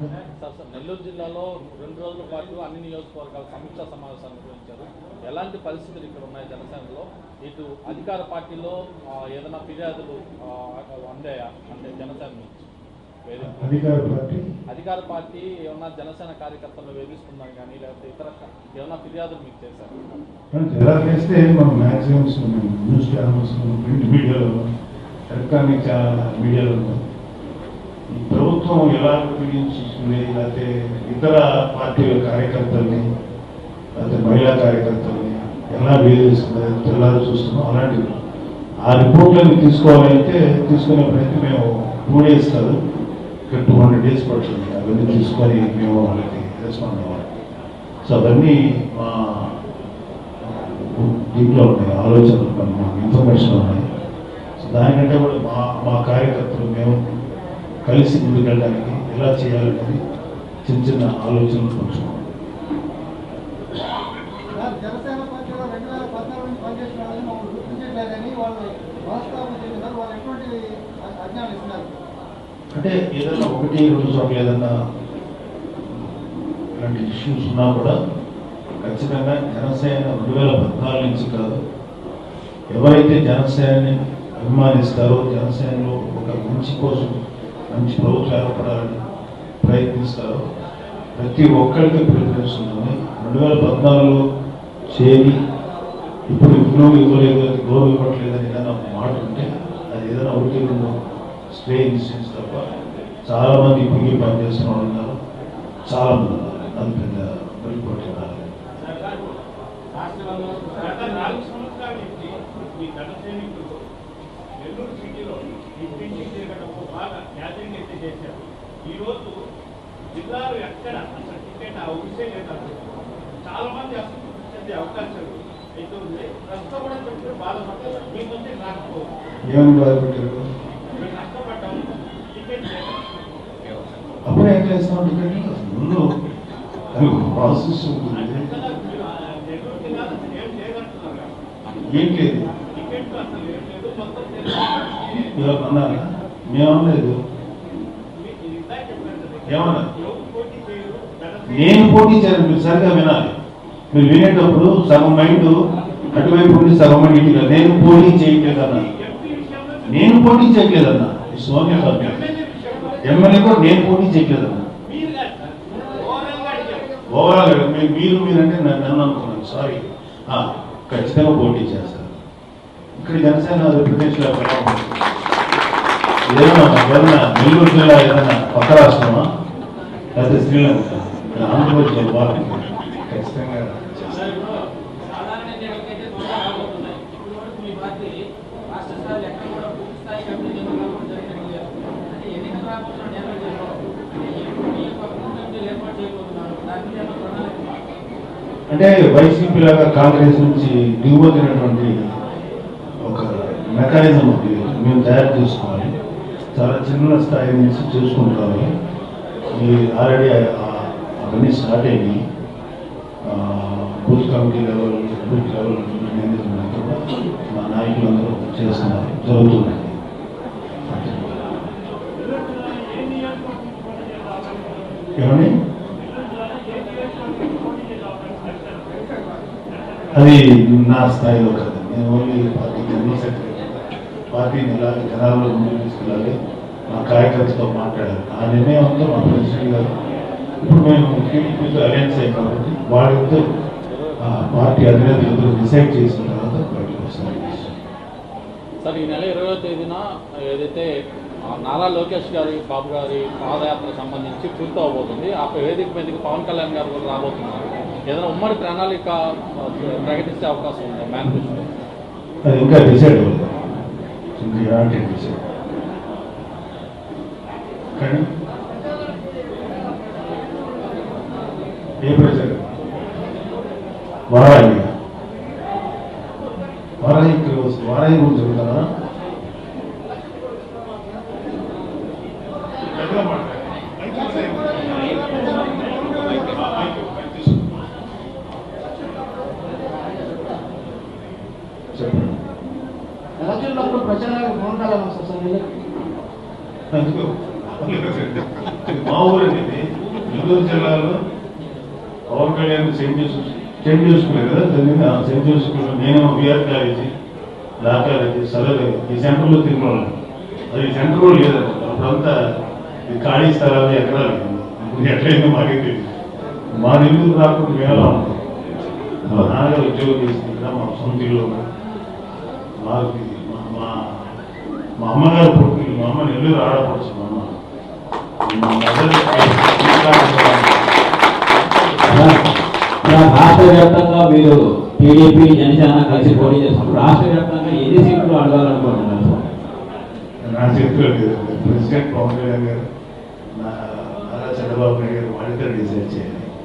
Sir sir Nellore జిల్లాలో రెండు రోజుల పాటు అన్ని నియోజకవర్గాల సమీక్షా సమావేశాలు నిర్వహించారు. ఎలాంటి పరిస్థితులు ఇక్కడ ఉన్నాయి జనసేనలో? ఇటు అధికార పార్టీలో ఏదైనా ఫిర్యాదులు అందాయా? అంటే జనసేన నుంచి. అధికార పార్టీ? అధికార పార్టీ ఏమన్నా జనసేన కార్యకర్తలను వేధిస్తున్నాం కానీ లేకపోతే ఇతర ఏమన్నా ఫిర్యాదులు మీకు చేశారు? ఎలా చేస్తే మనం మ్యాక్సిమమ్స్ న్యూస్ ఛానల్స్ ప్రింట్ మీడియాలో ఎలక్ట్రానిక్ మీడియాలో. ప్రభుత్వం ఎలా ఉపయోగించుకుంది లేకపోతే ఇతర పార్టీల కార్యకర్తల్ని లేకపోతే మహిళా కార్యకర్తల్ని ఎలా వేధిస్తుంది తెల్లారు చూస్తున్నాం. అలాంటివి ఆ రిపోర్ట్లను తీసుకోవాలంటే తీసుకునే ప్రయత్నం మేము టూ డేస్ కాదు ఇక్కడ టూ హండ్రెడ్ డేస్ పడుతుంది. అవన్నీ తీసుకొని మేము వాళ్ళకి రెస్పాండ్ అవ్వాలి. సో అవన్నీ మా దీంట్లో ఉన్నాయి ఆలోచనలు మాకు ఇన్ఫర్మేషన్ ఉన్నాయి. సో దానికంటే కూడా మా మా కార్యకర్తలు మేము కలిసి ముందుకెళ్ళడానికి ఎలా చేయాలనేది చిన్న చిన్న ఆలోచనలు పంచుకున్నాం సార్, జనసేన పార్టీలో రెండు వేల పద్నాలుగు నుంచి పనిచేసిన వాళ్ళని మమ్మల్ని గుర్తించట్లేదని వాళ్ళు వాస్తవం చెందినారు వాళ్ళు ఎటువంటి అజ్ఞానం ఇస్తున్నారు? అంటే ఏదైనా ఒకటి రెండు చోట్ల ఏదైనా ఇలాంటి ఇష్యూస్ ఉన్నా కూడా ఖచ్చితంగా జనసేన రెండు వేల పద్నాలుగు నుంచి కాదు ఎవరైతే జనసేనని అభిమానిస్తారో జనసేనలో ఒక మంచి కోసం మంచి ప్రభుత్వం ఏర్పడాలని ప్రయత్నిస్తారో. ప్రతి ఒక్కరికి ప్రిఫరెన్స్ ఉంటుంది. రెండు వేల పద్నాలుగులో చేరి ఇప్పుడు ఇవ్వను ఇవ్వలేదు అది గౌరవ ఇవ్వట్లేదని ఏదైనా మాట ఉంటే అది ఏదైనా ఉద్యోగంలో స్ప్రే స్టే తప్ప చాలామంది ఇప్పటికీ పనిచేస్తున్న వాళ్ళు ఉన్నారు. చాలా మంది ఉన్నారు అది పెద్ద వెళ్ళిపోటీ ఉన్నారు నెల్లూరు సిటీలో ఇంటింటికి తిరగడం బాగా యాత్రని ఎత్తి చేశారు. ఈరోజు జిల్లాలో ఎక్కడ అసలు టికెట్ ఆ విషయం లేదు. చాలా మంది అసలు అవకాశాలు అయితే ఉంది ప్రస్తుతం కూడా కొంచెం బాధపడతారు. మీ ముందే రాకపోవచ్చు కష్టపడ్డాం టికెట్. అప్పుడు ఏం చేస్తాం? టికెట్ ముందు ప్రాసెస్ ఉంటుంది. ఏం లేదు. అన్నారా? మేమనలేదు ఏమన్నా? నేను పోటీ చేయను మీరు సరిగా వినాలి. మీరు వినేటప్పుడు సగం మైండ్ అటువైపు ఉండి సగం మైండ్ ఇటు నేను పోటీ చేయట్లేదన్నా. నేను పోటీ చేయట్లేదన్నా. ఈ సోనియా గాంధీ ఎమ్మెల్యే కూడా నేను పోటీ చేయట్లేదన్నా. మీరు ఓవరాల్ మీరు మీరంటే నన్ను నన్ను అనుకున్నాను. సారీ ఖచ్చితంగా పోటీ చేస్తారు. ఇక్కడ జనసేన రిప్రజెంటేషన్ ఏదైనా ఏదైనా నెల్లూరు జిల్లా ఏదైనా పక్క రాష్ట్రమా? లేకపోతే శ్రీలంక? ఆంధ్రప్రదేశ్ వాళ్ళకి ఖచ్చితంగా రాబోతున్న నేపథ్యంలో ఏర్పాటు చేయబోతున్నారు దాని మీద అంటే వైసీపీ లాగా కాంగ్రెస్ నుంచి దిగువతినటువంటి ఒక మెకానిజం ఉంది. మేము తయారు చేసుకోవాలి. చాలా చిన్న స్థాయి నుంచి చేసుకుంటాము. ఈ ఆల్రెడీ అవన్నీ స్టార్ట్ అయ్యి booth committee level booth level management కూడా మా నాయకులందరూ చేస్తున్నారు. జరుగుతున్నాయి ఏమని అది నా స్థాయిలో కాదు. నేను ఓన్లీ పార్టీ జనరల్ సెక్రటరీ. పార్టీని ఎలా జనాల్లో ముందుకు తీసుకెళ్ళాలి. మా కార్యకర్తతో మాట్లాడాలి. ఆ నిర్ణయం అంతా మా ప్రెసిడెంట్ గారు. ఇప్పుడు మేము టీడీపీతో అలయన్స్ అయ్యి కాబట్టి వాళ్ళతో ఆ పార్టీ అధినేతలు ఇద్దరు డిసైడ్ చేసిన తర్వాత బయటకు వస్తాం. సార్ ఈ నెల ఇరవై తేదీన ఏదైతే నారా లోకేష్ గారి బాబు గారి పాదయాత్రకు సంబంధించి పూర్తి అవబోతుంది ఆ వేదిక మీదకి పవన్ కళ్యాణ్ గారు కూడా రాబోతున్నారు. ఏదైనా ఉమ్మడి ప్రణాళిక ప్రకటించే అవకాశం ఉందా? మేనిఫెస్టో అది ఇంకా డిసైడ్ ఎలాంటి డిసైడ్ కానీ ఏ ప్రజలు వారాయి వారాయి వారాయి గురించి చెబుతారా ఎలక్షన్లప్పుడు ప్రచారానికి ఫోన్ కాలం సార్ మా ఊరు అనేది నెల్లూరు జిల్లాలో Pawan Kalyan Saint Joseph Saint Joseph కదా జరిగింది ఆ సెయింట్ జోసెఫ్ నేను బీఆర్ కాలేజీ లా కాలేజీ సదర్ ఈ సెంటర్లో తిరుమల అది సెంటర్ కూడా లేదు అప్పుడంతా ఖాళీ స్థలాలు ఎకరాలు ఎట్లయిందో మాకే తెలియదు. మా నెల్లూరు రాకుండా మేలా ఉంటాం? నాగా ఉద్యోగం చేసింది మా సొంత ఇల్లు మాకు మా- అమ్మగారు పుట్టిల్లు మా అమ్మ నెల్లూరు ఆడపడుచు మా అమ్మ. రాష్ట్ర వ్యాప్తంగా మీరు టీడీపీ జనసేన కలిసి పోటీ చేస్తున్నారు రాష్ట్ర వ్యాప్తంగా ఎన్ని సీట్లు అడగాలనుకుంటున్నారు? నా చేతిలో లేదు. ప్రెసిడెంట్ పవన్ కళ్యాణ్ గారు నారా చంద్రబాబు నాయుడు గారు వాళ్ళిద్దరు డిసైడ్ చేయాలి.